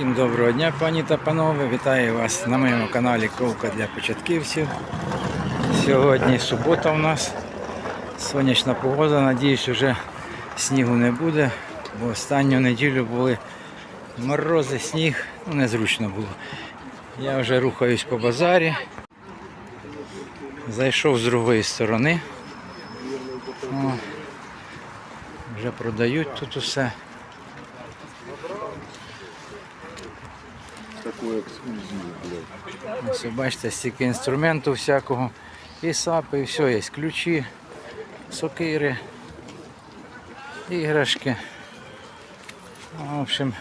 Всім доброго дня, пані та панове. Вітаю вас на моєму каналі Ковка для початківців. Сьогодні субота у нас. Сонячна погода. Надіюсь, вже снігу не буде, бо останню неділю були морози, сніг, ну незручно було. Я вже рухаюсь по базарі. Зайшов з другої сторони. О, вже продають тут усе. Ось бачите, стільки інструменту всякого. І сапи, і все є. Ключі, сокири, іграшки. Ну, В общем,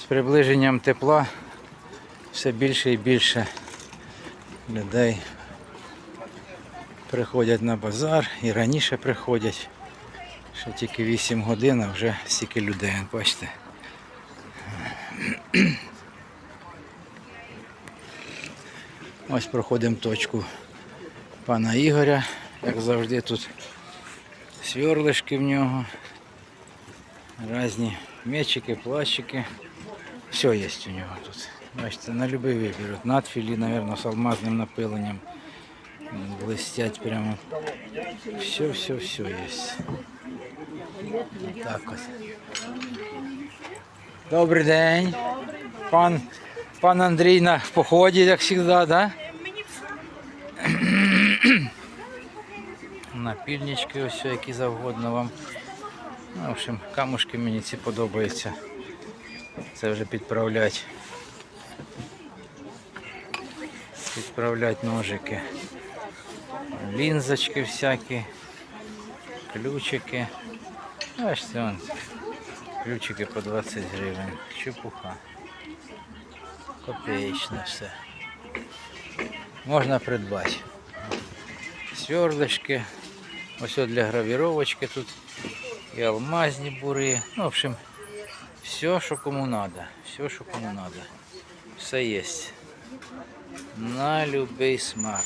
з приближенням тепла все більше і більше людей приходять на базар і раніше приходять. Ще тільки 8 годин, а вже стільки людей, бачите. Ось проходимо точку пана Ігоря. Як завжди тут сверлишки в нього. Різні м'ячики, плащики. Все є у нього тут. Бачите, на будь-який вибір. Надфілі, мабуть, з алмазним напиленням. Блистять прямо. Все, все, все є. Так ось. Добрий день. Пан, пан Андрій на поході, як завжди, да? Напільнички ось які завгодно вам. Ну, в общем, камушки мені ці подобаються. Це вже підправлять. Підправлять ножики. Лінзочки всякі, ключики. Бачите, вон, ключики по 20 гривень. Чепуха. Копеечне все. Можна придбати. Сверлишки. Ось для гравіровочки тут. І алмазні бури. Ну, в общем, все, що кому треба. Все, що кому треба. Все є. На любий смак.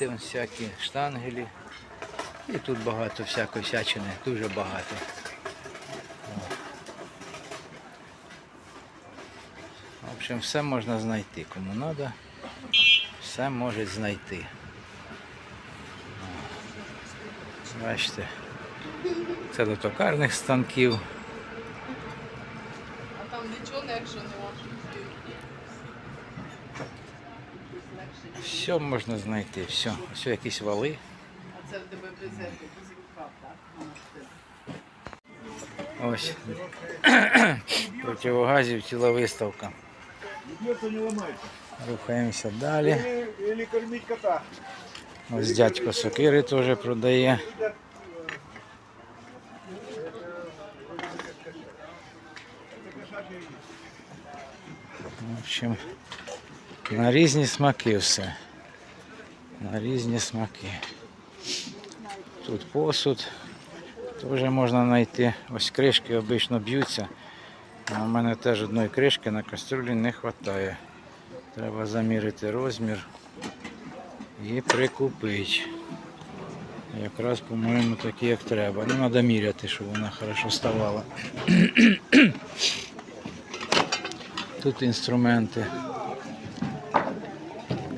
Вон всякі, штангелі. І тут багато всякої всячини, дуже багато. Общем, все можна знайти. Кому треба, все можуть знайти. Бачите, це до токарних станків. А там нічого не якщо не. Все можна знайти, все. Все якісь вали. А це в тебе без этого, без так? Ось. Противогазів ціла виставка. Рухаємося далі. Ось дядько Сокири теж продає. В общем, на різні смаки все. На різні смаки. Тут посуд теж можна знайти. Ось кришки обично б'ються. А в мене теж одної кришки на кастрюлі не вистачає. Треба замірити розмір і прикупити. Якраз, по-моєму, такі як треба. Ну, треба міряти, щоб вона хорошо ставала. Тут інструменти.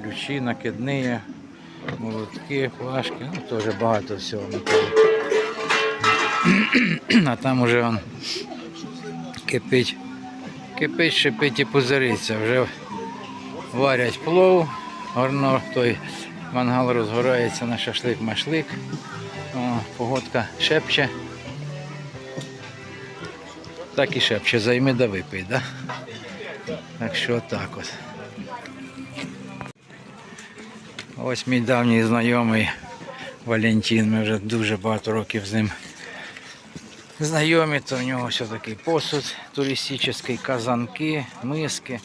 Ключі, накидні, молотки, флажки, ну теж багато всього. А там уже кипить, кипить, шипить і пузириться. Вже варять плов, горно той мангал розгорається на шашлик-машлик. Погодка шепче. Так і шепче, займи да випий, да? Так що так от. Ось мій давній знайомий Валентин. Ми вже дуже багато років з ним знайомі, то в нього все такий посуд туристичний, казанки, миски.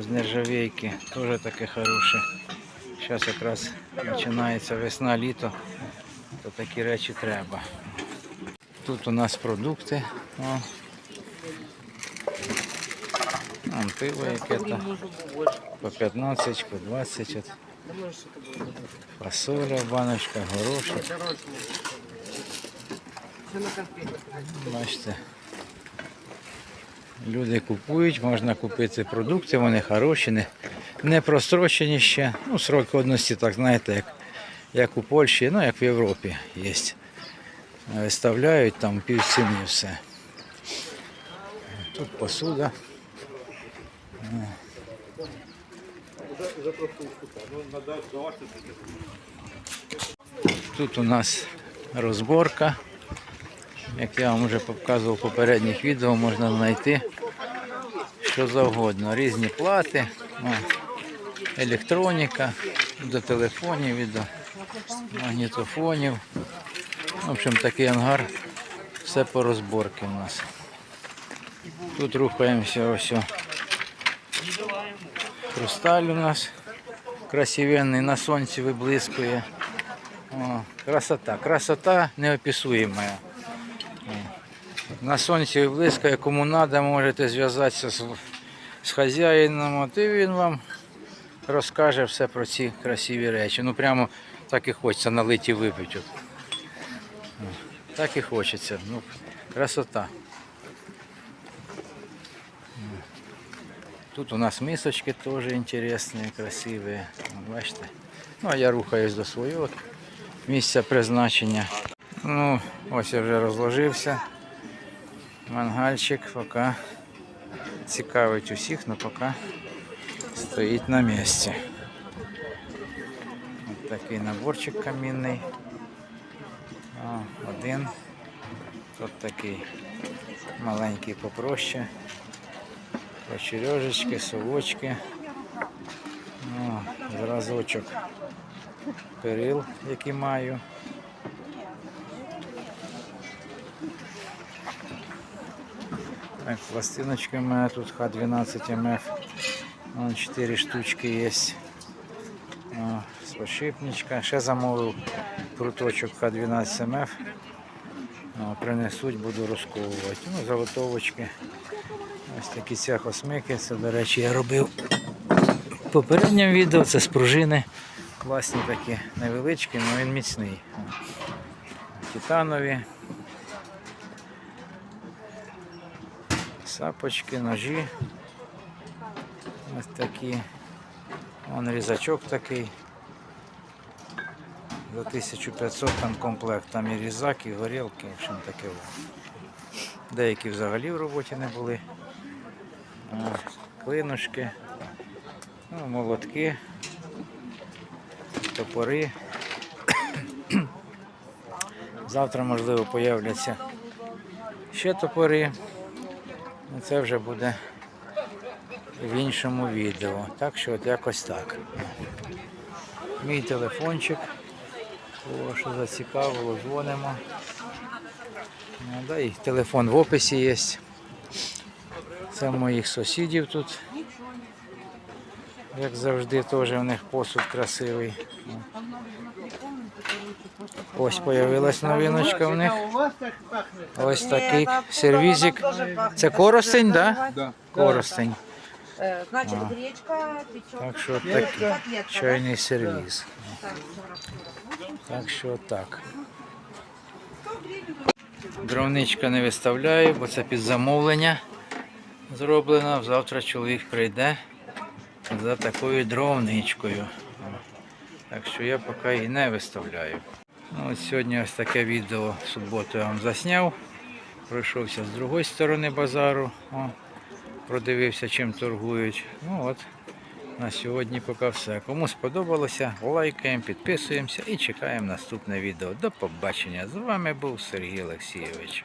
З нержавейки, теж таке хороше. Зараз якраз починається весна, літо, то такі речі треба. Тут у нас продукти. О. Вон пиво яке-то. По 15, по 20. От. Фасоля, баночка, горошок. Бачите. Люди купують, можна купити продукти, вони хороші, не, не прострочені ще. Ну, срок годності, так знаєте, як, як у Польщі, ну як в Європі є. Виставляють там півціни все. Тут посуда. Тут у нас розборка. Як я вам вже показував в попередніх відео, можна знайти що завгодно. Різні плати, електроніка, до телефонів, і до магнітофонів. В общем, такий ангар, все по розборці у нас. Тут рухаємося ось. Хрусталь у нас красивенний, на сонці виблискує. О, красота, красота неописуема. На сонці виблискує, кому треба, можете зв'язатися з, з хазяїном, от і він вам розкаже все про ці красиві речі. Ну прямо так і хочеться налиті випити. Так і хочеться. Ну, красота. Тут у нас мисочки теж інтересні, красиві. Бачите? Ну, а я рухаюсь до свого місця призначення. Ну, ось я вже розложився. Мангальчик поки цікавить усіх, але поки стоїть на місці. Ось такий наборчик камінний. О, один. Тут такий маленький попроще. Почережечки, совочки. О, зразочок перил, які маю. Так, пластиночки у мене тут Х12 МФ. Вон 4 штучки є. О, Спошипничка. Ще замовив пруточок Х12 МФ. Принесуть, буду розковувати. Ну, заготовочки. Ось такі цехосмики. Це, до речі, я робив в попередньому відео. Це з пружини. Класні такі невеличкі, але він міцний. Титанові. Сапочки, ножі. Ось такі. Вон різачок такий. За 1500 там комплект. Там і різак, і горілки, в общем таке. Деякі взагалі в роботі не були. Клинушки, ну, молотки, топори. Завтра, можливо, появляться ще топори. Ну, Це вже буде в іншому відео. Так що от якось так. Мій телефончик. Кого що зацікавило, дзвонимо. Ну, да, і телефон в описі є. Це моїх сусідів тут. Як завжди, теж у них посуд красивий. Ось появилась новиночка в них. Ось такий сервізик. Це коростень, так? Да? Коростень. Э, Значит, гречка. Так що такий чайний сервіз. Так що так. Дровничка не виставляю, бо це під замовлення зроблено. Завтра чоловік прийде за такою дровничкою. Так що я поки її не виставляю. Ну, сьогодні ось таке відео в суботу я вам засняв. Пройшовся з другої сторони базару. О, продивився, чим торгують. Ну от, на сьогодні поки все. Кому сподобалося, лайкаємо, підписуємося і чекаємо наступне відео. До побачення. З вами був Сергій Олексійович.